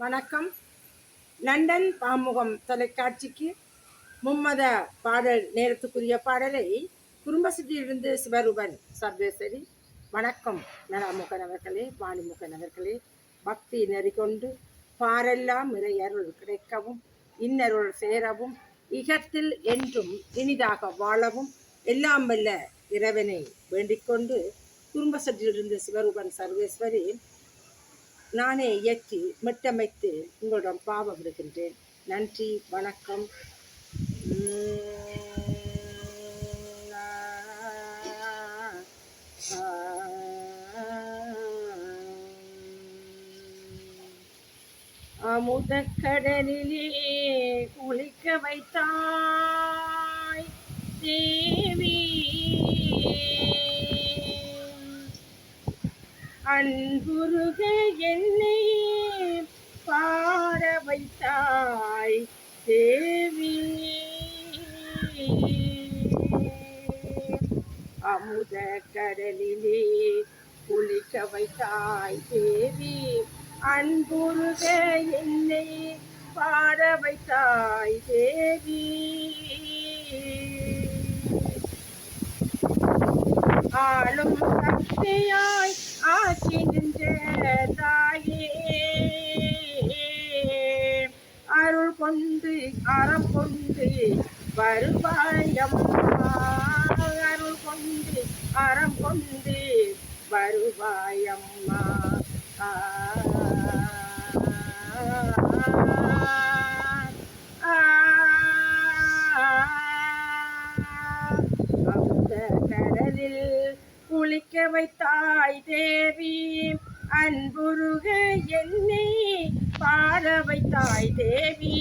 வணக்கம். லண்டன் பாமுகம் தொலைக்காட்சிக்கு மும்மத பாடல் நேரத்துக்குரிய பாடலை குடும்பசிட்டியிலிருந்து சிவருபன் சர்வேஸ்வரி வணக்கம் நலமுகன் அவர்களே வாணிமுகன் அவர்களே. பக்தி நெறி கொண்டு பாரெல்லாம் இறையருள் கிடைக்கவும் இன்னருள் சேரவும் இகத்தில் என்றும் இனிதாக வாழவும் எல்லாம் வல்ல இறைவனை வேண்டிக்கொண்டு குடும்பசட்டியிலிருந்து சிவரூபன் சர்வேஸ்வரி நானே இயற்றி மிட்டமைத்து உங்களிடம் பாவ விடுகின்றேன் நன்றி வணக்கம். அமுதக்கடலிலே குளிக்க வைத்தாய். தீ அன்புருக என்னை பாட வைத்தாய் தேவி. அமுத கடலிலே குளிக்க வைத்தாய் தேவி. அன்புருக என்னை பாட வைத்தாய் தேவி. ஆளும் சக்தியா கொண்டு அறம் கொண்டு வருவாயம்மா. அருள் கொண்டு அறம் கொண்டு வருவாயம்மா. கடலில் குளிக்க வைத்தாய் தேவி. அன்புருக என்னை பாட வைத்தாய் தேவி.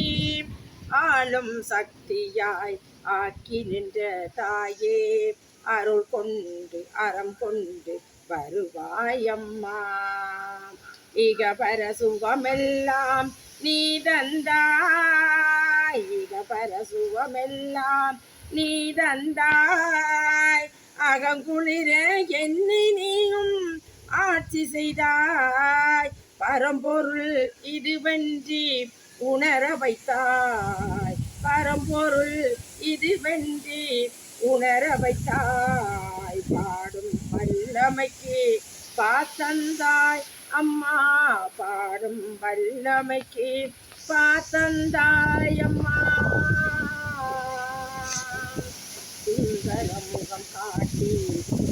ஆளும் சக்தியாய் ஆக்கி நின்ற தாயே அருள் கொண்டு அறம் கொண்டு வருவாயம்மா இக பர சுகமெல்லாம் நீ தந்தாய். இக பர சுகமெல்லாம் நீ தந்தாய். அகங்குளிர என்னை நீயும் ஆட்சி செய்தாய். பரம்பொருள் இதுவென்றி உணர வைத்தாய். பரம்பொருள் இதுவென்றி உணர வைத்தாய். பாடும் வல்லமைக்கு பாத்தந்தாய் அம்மா. பாடும் வல்லமைக்கு பாத்தந்தாய் அம்மா. சுந்தர முகம் காட்டி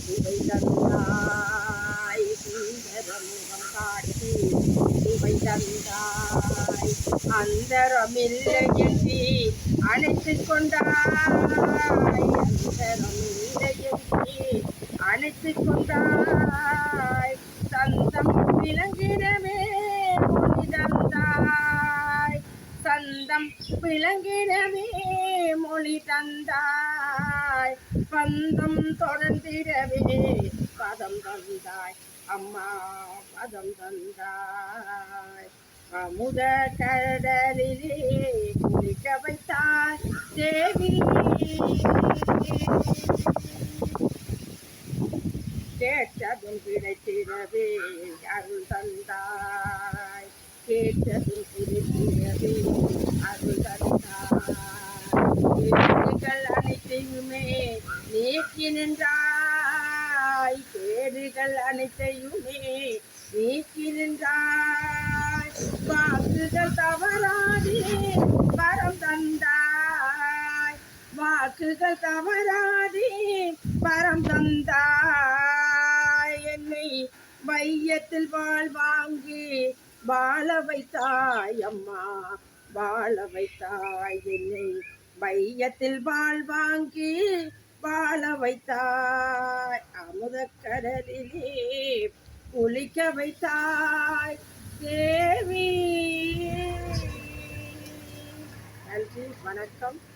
சுவை தந்தாய் சுந்தர முகம் காட்டி சுவை தந்தாய். அந்தரமில்லை என்று அணைத்து கொண்டாய். அந்தரமில்லை என்று அணைத்து கொண்டாய். சந்தம் விளங்கிடவே தந்தாய். சந்தம் விளங்கிடவே மொழி தந்தாய். பந்தம் தொடர்ந்திடவே பதம் தந்தாய். அம்மா பதம் தந்தாய். அமுத கடலிலே குளிக்க வைத்தாய். தேவி. கேட்டதும் கிடைத்திடவே அருள் தந்தாய். கேட்டதும் கிடைத்திடவே அருள் தந்தாய். அனைத்தையுமே நீக்கி நின்றாய். கேடுகள் அனைத்தையுமே நீக்கிருந்தாய் வாக்குகள் தவறாதே வரம் தந்தாய். வாக்குகள் தவறாதே வரம் தந்தாய். என்னை மையத்தில் வாழ்வாங்கி வாழ வைத்தாய் அம்மா. வாழ வைத்தாய். என்னை மையத்தில் வாழ்வாங்கி வாழ வைத்தாய். அமுதக்கடலிலே ஒழிக்க வைத்தாய். தேவி. நன்றி வணக்கம்.